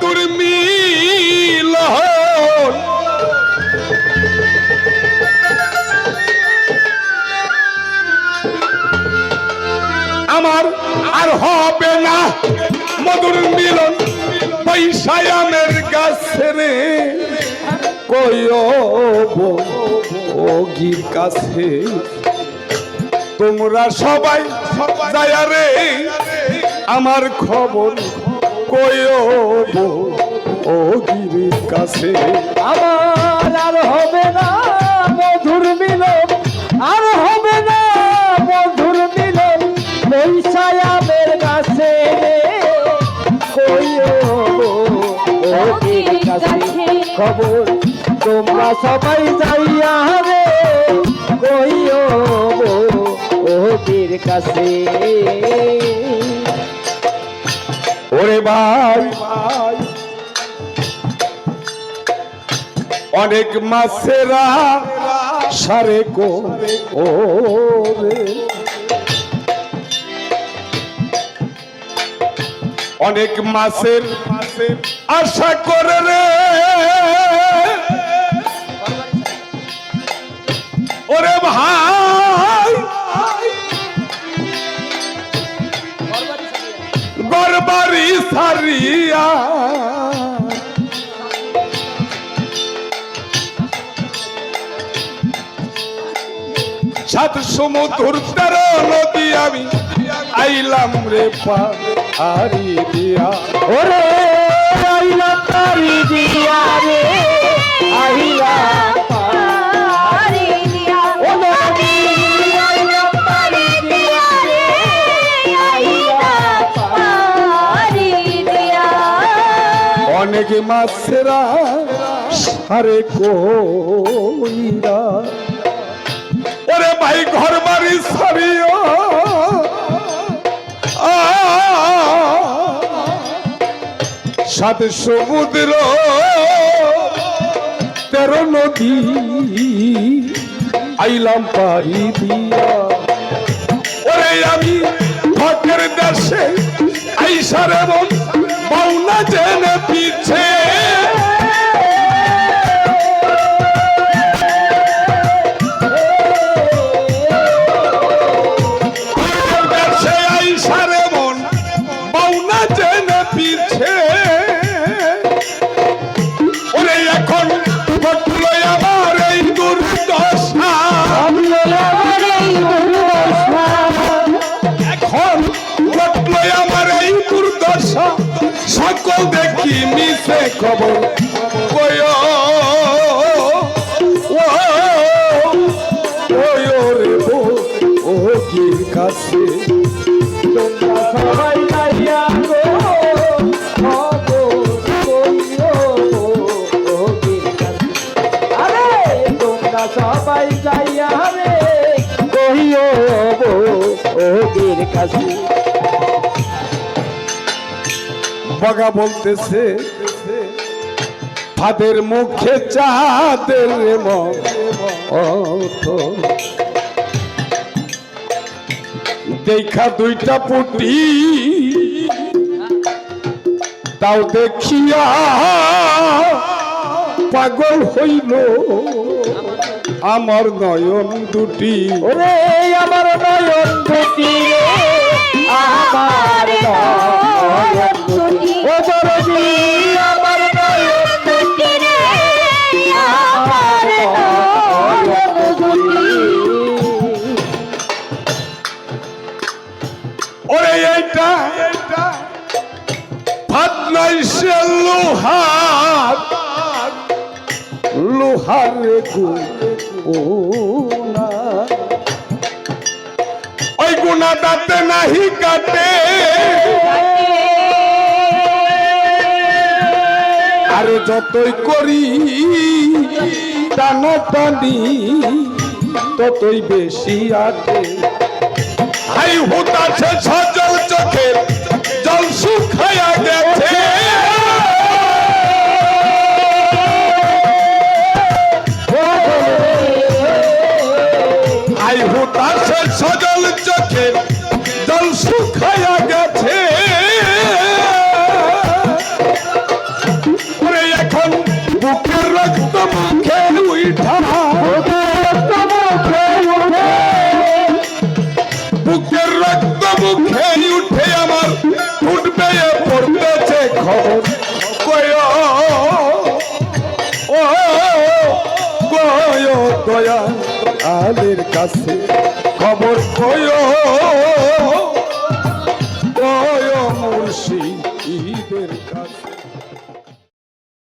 মধুর মিল আমার আর হবে না মধুর মিলন পৈশায়ামের গাছে রে। কয়গির কাছে। তোমরা সবাই যায় রে, আমার খবর কয়ব ও গিরির কাছে। আমার আর হবে না মধুর মিলন, আর হবে না মধুর মিলন বৈশায়ামের কাছে, খবর তোমরা সবাই যাইয়া রে। কইও ও কাছে। ভাই। অনেক মাছেরা সারে কো ওরে। অনেক মাছের আশা করে রে। ওরে ভাই। গরবারি সাত সমুদ্র নদী আমি আইলাম রে পাহাড়ি দিয়া। ওরে আইলাম তারি দিয়া রে। অনেক মাছেরা সারে কইরা। ওরে ভাই ঘর বাড়ি সারিও সাত সমুদ্র, তেরো নদী, আইলাম পারি দিয়া। ওরে আমি ভটের দেশে আইসার এবং বাউনা জেনে পিছে। সকল দেখি মিশে খবর? কয় ও ওই রে বো ও গির কাছে? তোমরা সবাই যাইয়া গো সবাই যাইয়া রে, কইও ও কাছে? বগা বলতেছে, ফাদের মুখে চাঁদের দেখা দুইটা পুটি, তাও দেখিয়া পাগল হইল। আমার নয়ন দুটি। ওরে, আমার নয়ন দুটি আমার নয়ন এইটা ভাত নাই লোহার লোহার গো ওই গুণা দাঁতে নাহি কাটে। আরে যতই করি টানা টানি ততই বেশি আটে। হাই হুতাছে সজল সকল চোখে জল শুকাইয়া গেছে। এখন বুকের রক্ত মুখে উঠা বুকের রক্ত মুখে উঠে আমার উঠবে পড়তেছে খবর। দয়া আলের কাছে। খবর মুর্শিদের কাছে